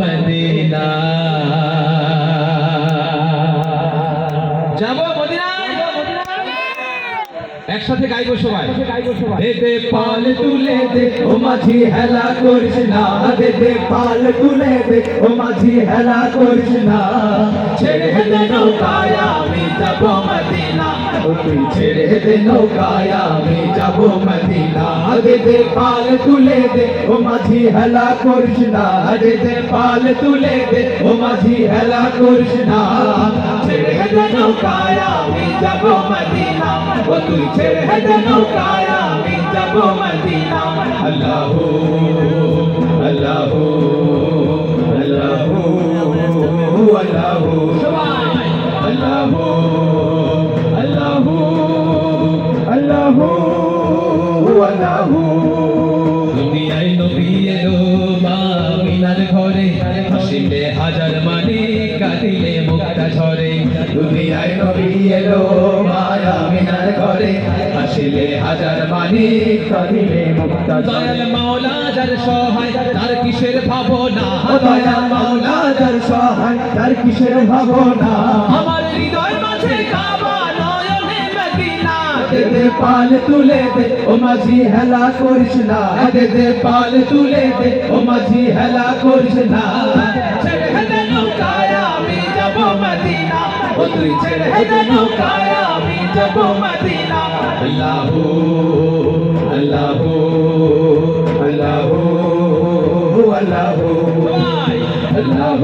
Medina. যাব মদিনায়? একসাথে গাইবো সবাই। দে পাল তুলে দে, ও মাঝি হেলা করিস না। দে দে পাল তুলে দে, ও মাঝি হেলা করিস না। ছেড়ে দে নৌকায়, আমি যাব তুই ছেড়ে দে নৌকায়, আমি যাব মদিনা। পাল তুলে দে, ও মাঝি হেলা করিস না। দে পাল তুলে দে, ও হেলা করিস না। ছেড়ে দে নৌকায়, আমি যাব মদিনা। ও মদিনা। আল্লাহ মিনার ঘরে হাসিলে হাজার মানি কাটিলে মুক্তা ঝরে। দুনিয়ায় নবী এলো মায়া মিনার ঘরে। হাসিলে হাজার মানি কাটিলে মুক্তা দয়াল মাওলা যার সহায় তার কিসের ভাবনা? ও দয়া মাওলা যার সহায় তার কিসের ভাবনা? আমার হৃদয় মাঝে দে পাল তুলে দে, ও মাঝি হেলা করিস না। দে পাল তুলে দে, ও মাঝি হেলা করিস না। তুই ছেড়ে নৌকায় আল্লাহ আল্লাহ আল্লাহ। আল্লাহ আল্লাহ।